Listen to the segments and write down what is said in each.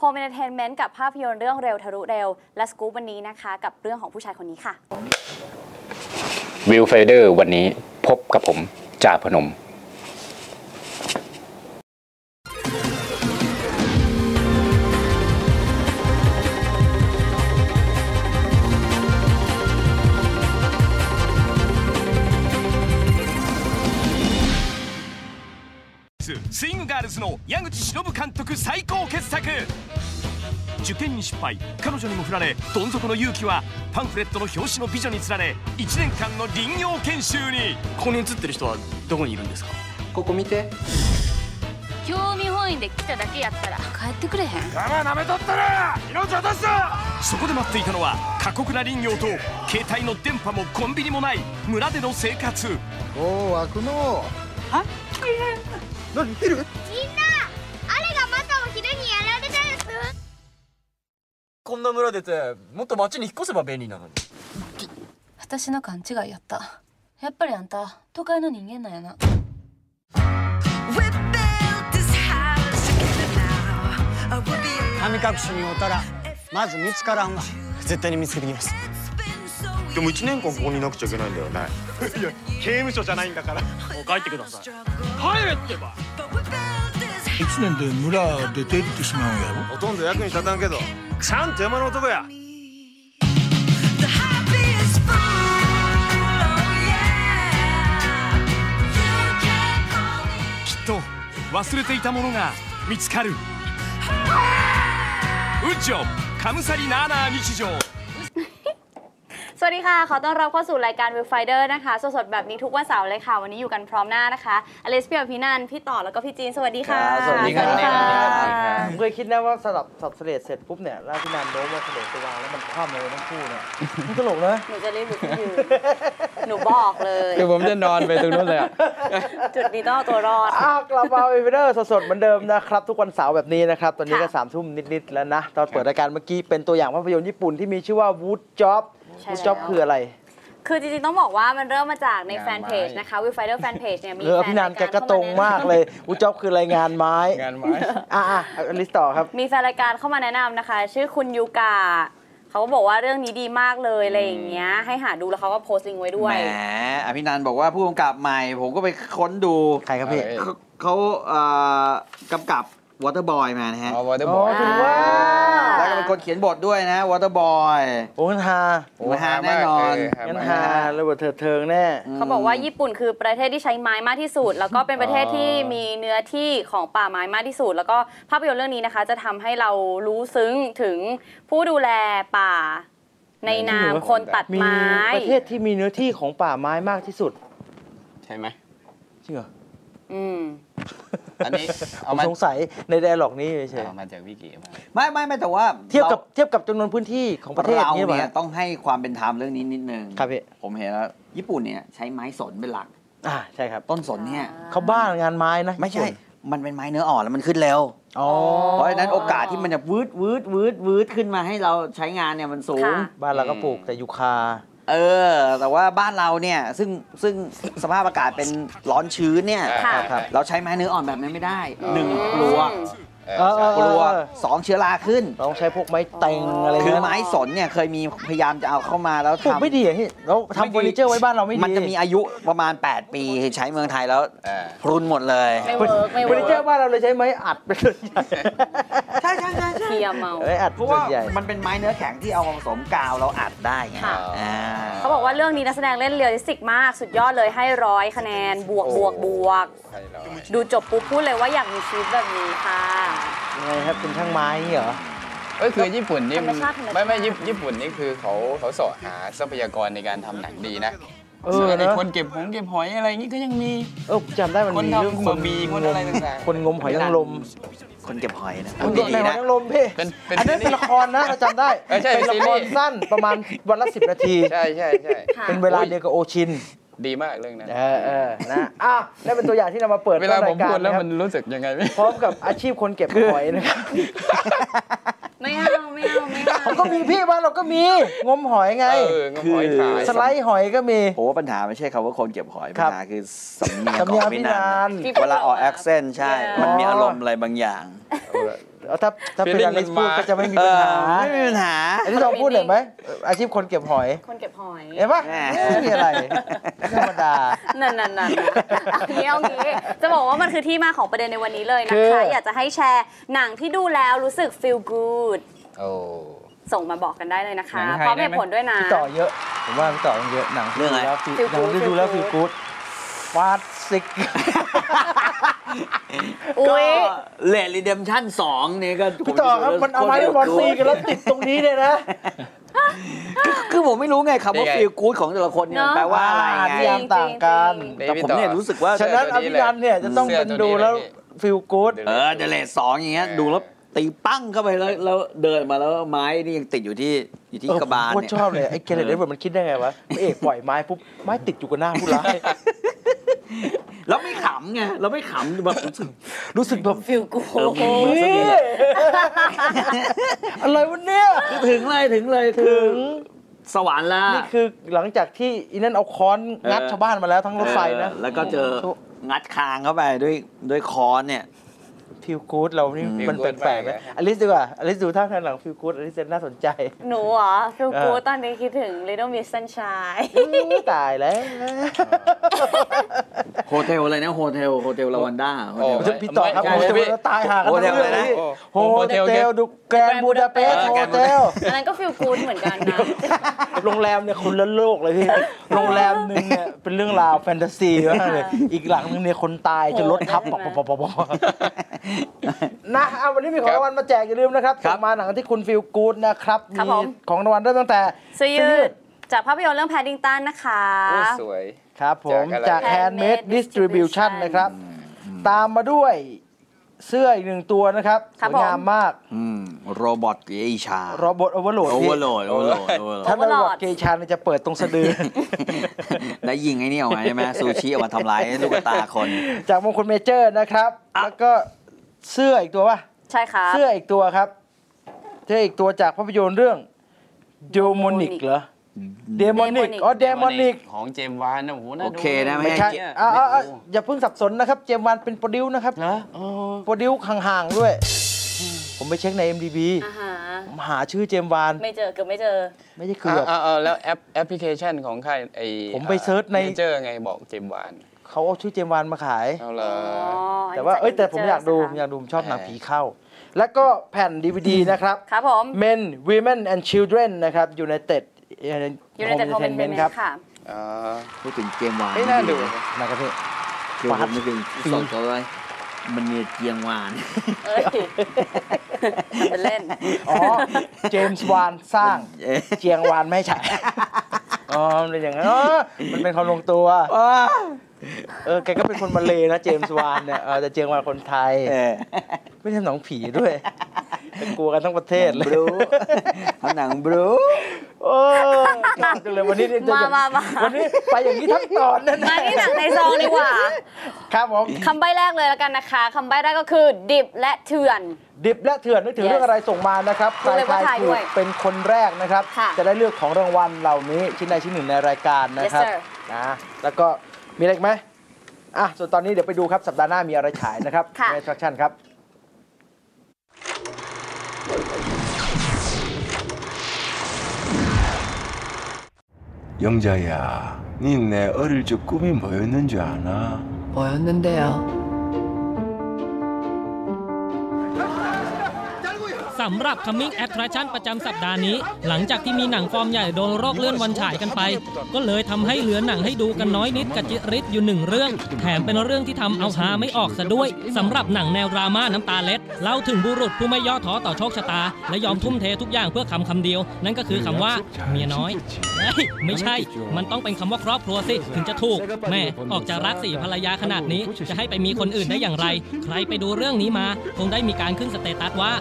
โฮมเอนเตอร์เทนเมนต์กับภาพยนตร์เรื่องเร็วทะลุเร็ว และสกู๊ปวันนี้นะคะ กับเรื่องของผู้ชายคนนี้ค่ะ วิวเฟเดอร์วันนี้พบกับผมจ่าพนม スイングガールズの矢口忍監督最高傑作。受験に失敗彼女にも振られどん底の勇気はパンフレットの表紙の美女につられ1年間の林業研修に。ここに写ってる人はどこにいるんですか？ここ見て。興味本位で来ただけやったら帰ってくれへん？そこで待っていたのは過酷な林業と携帯の電波もコンビニもない村での生活。おお開くの。は何言ってる？みんなあれがまたお昼にやられたやつこんな村出てもっと町に引っ越せば便利なのに。私の勘違いやった。やっぱりあんた都会の人間なんやな。神隠しにおったらまず見つからんわ絶対に見つけてきます。でも1年間ここにいなくちゃいけないんだよね刑務所じゃないんだからもう帰ってください帰れってば but we built this 1年で村出て行ってしまうんやろ？ほとんど役に立たんけどちゃんと山の男や. Oh. きっと忘れていたものが見つかるウッジョカムサリナーナー日常 สวัสดีค่ะ ขอต้อนรับเข้าสู่รายการ View Finder นะคะ สดๆ แบบนี้ทุกวันเสาร์เลยค่ะ วันนี้อยู่กันพร้อมหน้านะคะอเลสเปียพี่นันท์พี่ต่อแล้วก็พี่จีน สวัสดีค่ะครับสวัสดีครับค่ะผมเคยคิดนะว่าสลับสับเสลดเสร็จปุ๊บเนี่ยร่างพี่นันโน้มว่าเสลดไปวางแล้วมันคว่ำเลยทั้งคู่เนี่ยมันตลกนะหนูจะรีบลุกขึ้นยืนหนูบอกเลย คือผมจะนอนไปตรงนู้นเลยอะ จุดนี้ต้องเอาตัวรอดอ้าวกลับมาเอเวอร์สดๆเหมือนเดิมนะครับ ทุกวันเสาร์แบบนี้นะครับ ตอนนี้ก็ค่ะ สามทุ่มนิดๆแล้วนะ ตอนเปิดรายการเมื่อกี้เป็นตัวอย่างภาพยนตร์ญี่ปุ่นที่มีชื่อว่า Wood Job ใช่ Wood แล้ว Job คืออะไร คือจริงๆ ต้องบอกว่ามันเริ่มมาจากในงานแฟนเพจไม้นะคะ View Finder แฟนเพจเนี่ยมีเออแฟพี่นันแกรายก็ตรงมากเลย Wood Job คือรายงานไม้ งานไม้ อะอะอลิสต่อครับ มีแฟนรายการเข้ามาแนะนำนะคะ ชื่อคุณยูกาเขาก็บอกว่าเรื่องนี้ดีมากเลยอะไรอย่างเงี้ยให้หาดูแล้วเขาก็โพสต์ลิงก์ไว้ด้วยแหมอภินันท์บอกว่าผู้กำกับใหม่ ผมก็ไปค้นดูใครครับพี่เขาเขาเอ่อกำกับ Waterboy มานะฮะเอาวอเตอร์บอ๋ออยถึงว่าแล้วก็เป็นคนเขียนบทด้วยนะ Waterboy โอ้ยฮาโอ้ฮาแน่นอนงั้นฮาระเบิดเถิดเทิงแน่ เขาบอกว่าญี่ปุ่นคือประเทศที่ใช้ไม้มากที่สุด แล้วก็เป็นประเทศที่มีเนื้อที่ของป่าไม้มากที่สุด แล้วก็ภาพยนตร์เรื่องนี้นะคะ จะทำให้เรารู้ซึ้งถึงผู้ดูแลป่า ในนามคนตัดมีไม้ประเทศที่มีเนื้อที่ของป่าไม้มากที่สุด ใช่ไหมจริงเหรออืม อันนี้ผเอามมาสงสัยในไดอะล็อกนี้เฉยเอามาจากวิกิมาไม่ไม่ไม่แต่ว่าๆเทียบกับเทียบกับจำนวนพื้นที่ของประเทศเรานี้ป่ะเนี่ยต้องให้ความเป็นธรรมเรื่องนี้นิดนึงครับพี่ ผมเห็นแล้วญี่ปุ่นเนี่ยใช้ไม้สนเป็นหลัก อ่าใช่ครับต้นสนเนี่ย เขาบ้านงานไม้นะไม่ใช่มันเป็นไม้เนื้ออ่อนแล้วมันขึ้นเร็วอ๋อ เพราะฉะนั้นโอกาสที่มันจะวืดวืดวืดวืดขึ้นมาให้เราใช้งานเนี่ยมันสูง ค่ะ บ้านเราก็ปลูกแต่ยูคา เออ แต่ว่าบ้านเราเนี่ยซึ่งซึ่งสภาพอากาศเป็นร้อนชื้นเนี่ย ค่ะครับเราใช้ไม้เนื้ออ่อนแบบนั้นไม่ได้หนึ่งกลัว เออเออกลัวสองเชื้อราขึ้นเราต้องใช้พวกไม้เต็งอะไรคือนั้นไม้สนเนี่ยเคยมีพยายามจะเอาเข้ามาแล้วปลูกทำไม่ดีอะพี่เราทำเฟอร์นิเจอร์ไว้บ้านเราไม่ดีมันจะมีอายุประมาณ 8 ปีใช้เมืองไทยแล้วเออพรุนหมดเลย ไม่เวิร์กไม่เฟอเวิร์นิร์เจอร์กบ้านเราเลยใช้ไม้อัดเป็นส่วนใหญ่ใช่ใช่ใช่ใช่เทียมเมา ไม้อัดเพเป็นราะส่ว่าวนใหญ่ มันเป็นไม้เนื้อแข็งที่เอามาผสมกาวเราอัดได้ไงค่ะ อ่า เขาบอกว่าเรื่องนี้นักแสดงเล่นเรียลลิสติกมาก สุดยอดเลยให้ร้อยคะแนนบวกบวกบวก ใช่แล้วดูจบปุ๊บพูดเลยว่าอยากมีชีวิตแบบนี้ค่ะยังไง ครับเป็นช่างไม้เหรอเอ้ยคือญี่ปุ่นนี่ธรรมชาติธรรมชาติ ไม่ไม่ญี่ญี่ปุ่นนี่คือเขาเขาเสาะหาทรัพยากรในการทำหนังดีนะเออส่วนไอ้นะคนเก็บหงเก็บหอยอะไรอย่างงี้ก็ยังมี เออผมจำได้มันคนมีทำเรื่องบะหมี่คนอะไรต่างๆ คนงมหอยนางรมคนเก็บหอยนะคนดีงมหอยนะนางรมพี่เป็นเป็นอันนั้นซีรีส์เป็นละครนะเราจำได้เออใช่เป็นละซีครีรส์ สั้นประมาณวันละสิบนาที ใช่ใช่ใช่ ค่ะ เป็นเวลาเดียวกับโอชิน ดีมากเรื่องนั้น เออเออนะอะนั่นเป็นตัวอย่างที่นำมาเปิดเวลาต้นผรมยการพูดแล้วนะครับมันรู้สึกยังไงไม่พร้อมกับอาชีพคนเก็บหอยนะครับไม่เอาไม่เอาไม่เอาเขาก็มีพี่บ้านเราก็มีงมหอยไงเอองมหอยขายสไลด์หอยก็มีผมว่าปัญหาไม่ใช่คำว่าคนเก็บหอยครัปับญหาคือสำเนียงสำขเนีอยงงพี่พี่นันันนที่เวลาออกแอคเซนต์ใช่เออมันมีอารมณ์อะไรบางอย่างเออ ถ้าถ้าเป็น Feeling อลิสมันพูดมา ก็จะไม่มีเอปัญอหาไม่มีปัญหา อันนี้ลองพูดหน่อยไหมอาชีพคนเก็บหอยคนเก็บหอยเห็นปะแหม ไม่มีอะไรธรรมดา นั่นนั่นนั่นเอางี้เอางี้ จะบอกว่ามันคือที่มาของประเด็นในวันนี้เลยนะคืคะออยากจะให้แชร์หนังที่ดูแล้วรู้สึก feel good โอ้ ส่งมาบอกกันได้เลยนะคะ หนังไทยพร้อมได้เหไหมตุผลด้วยนะ พี่ต่อเยอะ ผมว่าพี่ต่อเยอะหนังที่เรื่องอะไรดูแล้วฟี Feel หนัง good ที่ดูแล้ว Feel ฟีลกู๊ดฟาดซิก อุ้ยเลดรีเดมชั่นสองเนี่ยก็พี่ต่อครับมันเอาไม้ไปบอลตีกันแล้วติดตรงนี้เลยนะคือคือผมไม่รู้ไงคำว่านี่ไง ฟีลกู๊ดของแต่ละคนเนี่ยมันแปลว่าอะไรไง นิยามต่างกันแต่ผมเนี่ยรู้สึกว่า ฉะนั้นอภิรันเนี่ยจะต้องเป็นดูแล้วฟีลกู๊ด เออเดเลสสองอย่างเงี้ย ดูแล้วตีปั้งเข้าไปแล้วแล้วเดินมาแล้วไม้นี่ยังติดอยู่ที่อยู่ที่เออกระบาลผมเนี่ย ชอบเลย ไอ้เกเรตเอ็ดเวิร์ดมันคิดได้ไงวะพระเอกปล่อยไม้ปุ๊บ ไม้ติดอยู่กับหน้าผู้ร้าย แล้วไม่ขำไงเราไม่ขำแบบรู้สึกรู้สึกแบบ feel good เออมันมันสนิทอะไรวะเนี่ย คือถึงเลยถึงเลยคือ สวรรค์ละนี่คือหลังจากที่อีนั่นเอาค้อนงัดเออชาวบ้านมาแล้วทั้งรถไฟนะเออแล้วก็เจองัดคางเข้าไปด้วยด้วยคอนเนี่ย ฟิลกู๊ดเรานี่อืมมัน Feel good แปลกๆมากนะเลยอลิสดีกว่าอลิสดูท่าทางหลังฟิลกู๊ดอลิสจะน่าสนใจ หนูเหรอ feel เออ good ตอนนี้คิดถึง Little Miss Sunshine ตายแล้ว โฮเทลอะไรนะโฮเทลโฮเทลลาวันด้าโฮเทลโอ้พี่ต่อครับไม่โฮใช่เทพี่ลตายห่ากันโฮเทลอะไรนะโฮเทลดูแกรนบูดาเปสต์เออโฮ Grand เทลอันนั้นก็ feel good เหมือนกันนะโรงแรมเนี่ยคนละโลกเลยพี่โรงแรมหนึงเนี่ยเป็นเรื่องราวแฟนตาซีมากเลยอีกหลังนึงเนี่ยคนตายจนรถทับปโหอกดปอกปอกปอกนะเอาวันนี้มีของรางวัลมาแจกอย่าลืมนะครับครับส่งมาหนังที่คุณฟิลกู๊ดนะครับครับมีผมของรางวัลเริ่มตั้งแต่เสื้อยืดจากภาพยนตร์เรื่อง Paddington นะคะโอ้สวย ครับผมจากอะไรจาก Handmade Distribution นะครับ ตามมาด้วยเสื้ออีกหนึ่งตัวนะครับสครับวยงามผมมากอืมโรบอทเกอิชาโรบอทโอเวอร์โหลดโอเวอร์โหลดโอเวอร์โหลดโอเวอร์โหลดถ้าโรบอ Overlord ทเกชาเนี่ยจะเปิดตรงสะดือ แล้วยิงไอ้นี่ออกมาใช่ไหมซูชิเอามาทำลายลูกตาคน จากมงคลเมเจอร์นะครับ แล้วก็เสื้ออีกตัวป่ะ ใช่ครับ เสื้ออีกตัวครับ เสื้ออีกตัวจากภาพยนตร์เรื่อง Demonic เหรอ Demonic อ๋อ Demonic ของเจมส์วานนะโอ้โหน่าโอดูเคนะไม่ใช่อ่าอ่าอ่าอย่าเพิ่งสับสนนะครับ เจมส์วานเป็นโปรดิวนะครับ เหรอโอ้โปรดิวห่างๆด้วย ผมไปเช็คใน MDB อ่าฮะผมหาชื่อเจมส์วาน ไม่เจอเกือบไม่เจอ ไม่ใช่เกือบ อ่าอ่าแล้วแอปแอปพลิเคชันของใครไอผมไปเซิร์ชใน เจอไงบอกเจมส์วานเขาเอาชื่อเจมส์วานมาขาย เอาเลยแต่ว่าเอ้ย แต่ผมอยากดูผมอยากดู ผมชอบหนังผีเข้า แล้วก็แผ่น DVD นะครับ ครับผม Men Women and Children นะครับ United อ ยู่ในแต่ Home คอมเมน Entertainment ต์ครับค่ะอ๋อพูดถึงเกมวานเฮ้ยน่าดูนะครับพี่เดี๋ยวผมนึกถึงสดเขาเลยมันเนี่ยเกียงวาน เอ้ยทำเป็นเล่น อ๋อ เจมส์วานสร้างเอ๊ะเจียงวานไม่ใช่ อ๋อมันเป็นอย่างนั้นอ๋อมันเป็นความลงตัว เออ แกก็เป็นคนมาเลยนะเจมส์วานเนี่ยเออแต่เจียงวานคนไทยเออไม่ใช่หนังผีด้วย กลัวกันทั้งประเทศเลยบรูทำหนังบรูโอ้ชอบจังเลยวันนี้เนี่ยจะมาอย่างมามาวันนี้ไปอย่างนี้ทั้งตอนนั่นมาที่หนังในซองดีกว่า ครับผมคำใบ้แรกเลยแล้วกันนะคะคำใบ้แรกก็คือ ดิบและเถื่อน ดิบและเถื่อนนึกถึง Yes เรื่องอะไรส่งมานะครับใครู้รเลยว่าทายทายถูด้กวยเป็นคนแรกนะครับค่ะจะได้เลือกของรางวัลเหล่านี้ชิ้นใดชิ้นหนึ่งในรายการนะครับ Yes, sir นะแล้วก็มีอะไรอีกไหมอะส่วนตอนนี้เดี๋ยวไปดูครับสัปดาห์หน้ามีอะไรฉายนะครับค่ะใน Attraction ครับ 영자야, 니 내 어릴 적 꿈이 뭐였는 줄 아나? 뭐였는데요? สำหรับ Coming Attraction ประจำสัปดาห์นี้ หลังจากที่มีหนังฟอร์มใหญ่โดนโรคเลื่อนวันฉายกันไป ก็เลยทำให้เหลือหนังให้ดูกันน้อยนิดกับจิริศอยู่หนึ่งเรื่อง แถมเป็นเรื่องที่ทำเอาฮาไม่ออกซะด้วยสำหรับหนังแนวดราม่าน้ำตาเล็ดเล่าถึงบุรุษผู้ไม่ย่อท้อต่อโชคชะตา และยอมทุ่มเททุกอย่างเพื่อคำคำเดียว นั่นก็คือคำว่าเมียน้อยไม่ใช่ มันต้องเป็นคำว่าครอบครัวสิถึงจะถูก แม่ออกจากรักสี่ภรรยาขนาดนี้ จะให้ไปมีคนอื่นได้อย่างไร ใครไปดูเรื่องนี้มา คงได้มีการขึ้นสเตตัสว่า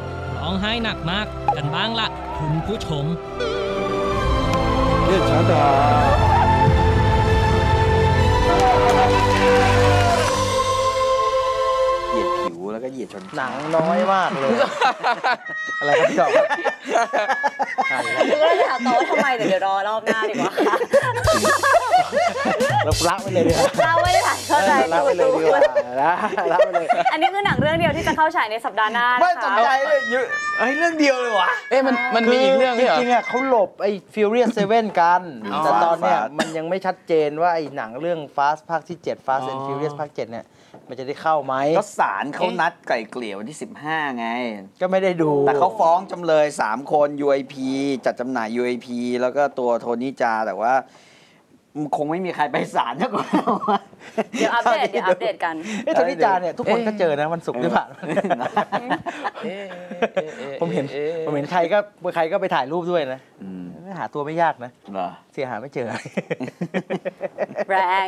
องไห้หนักมากกันบ้างละคุณผู้ชมเหยียดผิวแล้วก็เหยียดชนหนังน้อยมากเลย อะไรครับพี่จอบคือก็เลยถามต่อว่าทำไมแต่เดี๋ยวรอรอบหน้าดีกว่าร เราละไปเลยดีกว่าเราไม่ได้ถ่ายเข้าใจละไปเลยดีกว่าละละไปเลยอันนี้คือหนังเรื่องเดียวที่จะเข้าฉายในสัปดาห์หน้าไม่นะสนคะใจเลยอยู่ไอ้เรื่องเดียวเลยวะเอ๊ะมันมันมีอีกเรื่องจด้วยเหรอริงๆอะเขาหลบไอ้ Furious 7 กันอ๋อแต่ตอนเนี้ย Fast มันยังไม่ชัดเจนว่าไอ้หนังเรื่อง Fast ภาคที่ 7 Fast อ๋ and อ Furious ภาค7เนี่ยมันจะได้เข้าไหมก็ศาลเขานัดไกล่เกลี่ยวันที่ 15 ไง ก็ไม่ได้ดู แต่เขาฟ้องจำเลย 3 คน UAP จัดจำหน่าย UAP แล้วก็ตัวโทนี่จาแต่ว่ามัน คงไม่มีใครไปศาลนะก่อนเดี๋ยวอัปเดตเดี๋ยวอัปเดตกันไอ้ยโทนี่จาเนี่ยทุกคนก็เจอนะวันศุกร์ที่ผ่านมาผมเห็นผมเห็นใครก็ใครก็ไปถ่ายรูปด้วยนะอืมหาตัวไม่ยากนะเหรอเสียหาไม่เจอ แรง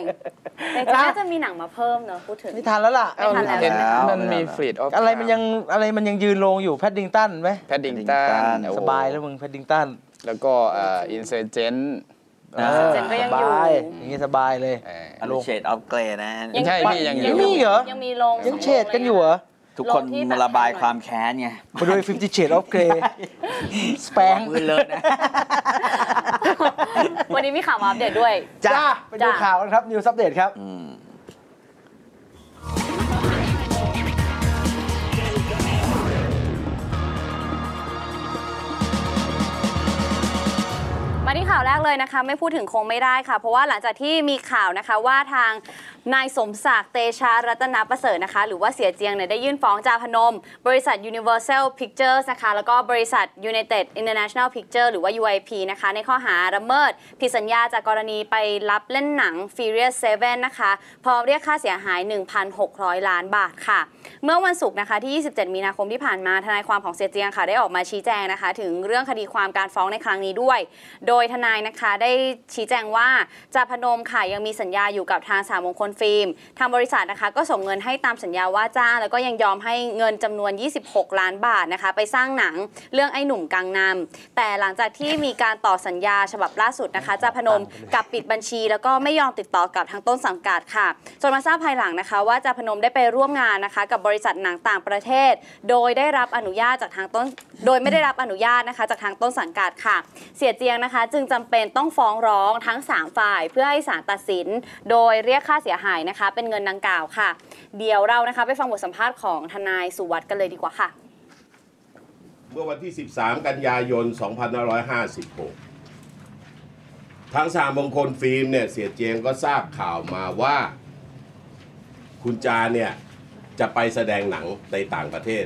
แต่จริงๆน่าจะมีหนังมาเพิ่มเนอะพูดถึงไม่ทันแล้วล่ะไม่ทันแล้วเห็นแล้วมันมีฟรีดออฟอะไรมันยังอะไรมันยังยืนลงอยู่แพดดิงตันไหมแพดดิงตันสบายแล้วมึงแพดดิงตันแล้วก็เอ่ออินเซอร์เจนอ่า เจนก็ยังอยู่ สบายอย่างงี้สบายเลยอลูเชดออฟเกรนะยังใช่พี่ยังอยู่ยังมีเหรอ ยังมีลงยังเฉดกันอยู่เหรอ ทุกคนมาระบายความแค้นไงมาดู Fifty Shades of Grey สแปงมือเลอะนะ วันนี้มีข่าวมาอัปเดตด้วย จ้าไปดูจ้าข่าวกันครับนิวซั p เดตครับ มาที่ข่าวแรกเลยนะคะ ไม่พูดถึงคงไม่ได้ค่ะ เพราะว่าหลังจากที่มีข่าวนะคะว่าทาง นายสมศักดิ์เตชารัตนประเสริฐนะคะ หรือว่าเสียเจียงเนี่ยได้ยื่นฟ้องจาพนม บริษัท Universal Pictures นะคะ แล้วก็บริษัท United International Pictures หรือว่า UIP นะคะ ในข้อหาละเมิดผิดสัญญาจากกรณีไปรับเล่นหนัง Furious 7 นะคะ พร้อมเรียกค่าเสียหาย 1,600 ล้านบาทค่ะ เมื่อวันศุกร์นะคะที่ 27 มีนาคมที่ผ่านมาทนายความของเสียเจียงค่ะ ได้ออกมาชี้แจงนะคะ ถึงเรื่องคดีความการฟ้องในครั้งนี้ด้วย โดยทนายนะคะได้ชี้แจงว่าจาพนมค่ะยังมีสัญญาอยู่กับทางสามมงคลฟิล์มทางบริษัทนะคะก็ส่งเงินให้ตามสัญญาว่าจ้าง แล้วก็ยังยอมให้เงินจำนวน 26 ล้านบาทนะคะไปสร้างหนังเรื่องไอ้หนุ่มกังนำแต่หลังจากที่มีการต่อสัญญาฉบับล่าสุดนะคะจาพนมกับปิดบัญชี แล้วก็ไม่ยอมติดต่อกับทางต้นสังกัดค่ะจนมาทราบภายหลังนะคะ ว่าจาพนมได้ไปร่วมงานนะคะ กับบริษัทหนังต่างประเทศ โดยได้รับอนุญาตจากทางต้น โดยไม่ได้รับอนุญาตนะคะ จากทางต้นสังกัดค่ะ เสียเจียงนะคะ จึงจำเป็นต้องฟ้องร้องทั้ง 3 ฝ่าย เพื่อให้ศาลตัดสิน โดยเรียกค่าเสียหายนะคะ เป็นเงินดังกล่าวค่ะ เดี๋ยวเรานะคะไปฟังบทสัมภาษณ์ของทนายสุวัสด์กันเลยดีกว่าค่ะ เมื่อวันที่ 13 กันยายน 2556 ทางสามมงคลฟิล์มเนี่ยเสียเจียงก็ทราบข่าวมาว่า คุณจาเนี่ยจะไปแสดงหนังในต่างประเทศ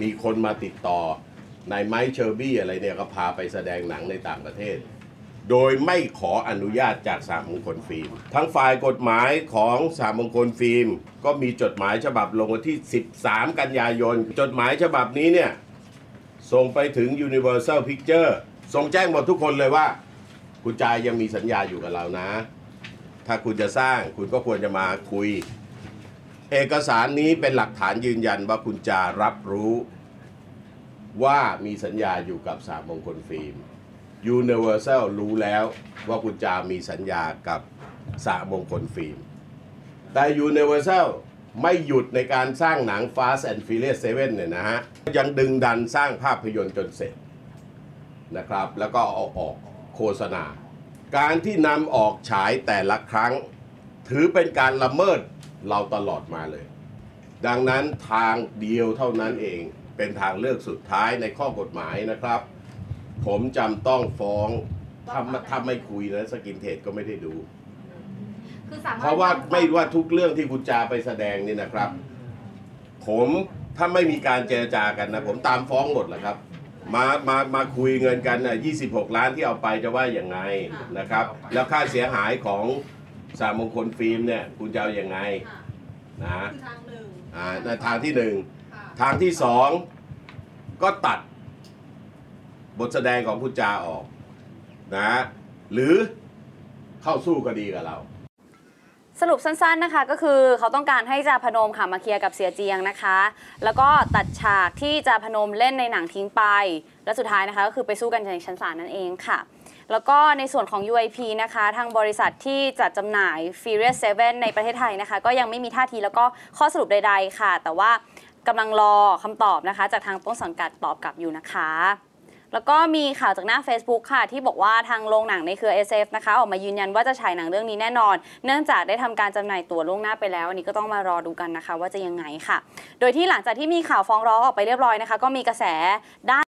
มีคนมาติดต่อ นายไมค์เชอร์บี้อะไรเนี่ยก็พาไปแสดงหนังในต่างประเทศ โดยไม่ขออนุญาตจากสามมงคลฟิล์มทั้งฝ่ายกฎหมายของสามมงคลฟิล์ม ก็มีจดหมายฉบับลงวันที่ 13 กันยายน จดหมายฉบับนี้เนี่ยส่งไปถึง Universal Picture ส่งแจ้งหมดทุกคนเลยว่า คุณจายยังมีสัญญาอยู่กับเรานะ ถ้าคุณจะสร้างคุณก็ควรจะมาคุย เอกสารนี้เป็นหลักฐานยืนยันว่าคุณจารับรู้ ว่ามีสัญญาอยู่กับสามมงคลฟิล์ม Universal รู้แล้วว่าคุณจามีสัญญากับสามมงคลฟิล์ม แต่ Universal ไม่หยุดในการสร้างหนัง Fast and Furious 7 เนี่ยนะฮะ ยังดึงดันสร้างภาพยนตร์จนเสร็จนะครับ แล้วก็เอาออกโฆษณา การที่นำออกฉายแต่ละครั้ง ถือเป็นการละเมิดเราตลอดมาเลย ดังนั้นทางเดียวเท่านั้นเองเป็นทางเลือกสุดท้ายในข้อกฎหมายนะครับ ผมจำต้องฟ้องถ้าถ้าไม่คุยนะสกินเทดก็ไม่ได้ดูเพราะว่าไม่ว่าทุกเรื่องที่คุณจาไปแสดงนี่นะครับ ผมถ้าไม่มีการเจรจากันนะ ผมตามฟ้องหมดแหละครับ มามามาคุยเงินกันนะ26 ล้านที่เอาไปจะว่าอย่างไงนะครับ แล้วค่าเสียหายของสามมงคลฟิล์มเนี่ยคุณจะเอาอย่างไงนะอ่านั่นทางที่หนึ่งทางที่สองก็ตัด บทแสดงของคุณจาออกนะหรือเข้าสู้คดีกับเรา สรุปสั้นๆนะคะก็คือเขาต้องการให้จาพนมค่ะมาเคลียร์กับเสียเจียงนะคะ แล้วก็ตัดฉากที่จาพนมเล่นในหนังทิ้งไป และสุดท้ายนะคะก็คือไปสู้กันในชั้นศาลนั่นเองค่ะแล้วก็ในส่วนของ UIP นะคะ ทางบริษัทที่จัดจำหน่าย Furious 7 ในประเทศไทยนะคะ ก็ยังไม่มีท่าทีแล้วก็ข้อสรุปใด ๆ ค่ะ แต่ว่ากำลังรอคำตอบนะคะ จากทางต้นสังกัดตอบกลับอยู่นะคะ แล้วก็มีข่าวจากหน้า Facebook ค่ะ ที่บอกว่าทางโรงหนังในเครือ SF นะคะออกมายืนยันว่าจะฉายหนังเรื่องนี้แน่นอน เนื่องจากได้ทำการจำหน่ายตั๋วล่วงหน้าไปแล้ว อันนี้ก็ต้องมารอดูกันนะคะ ว่าจะยังไงค่ะ โดยที่หลังจากที่มีข่าวฟ้องร้องออกไปเรียบร้อยนะคะ ก็มีกระแสด้าน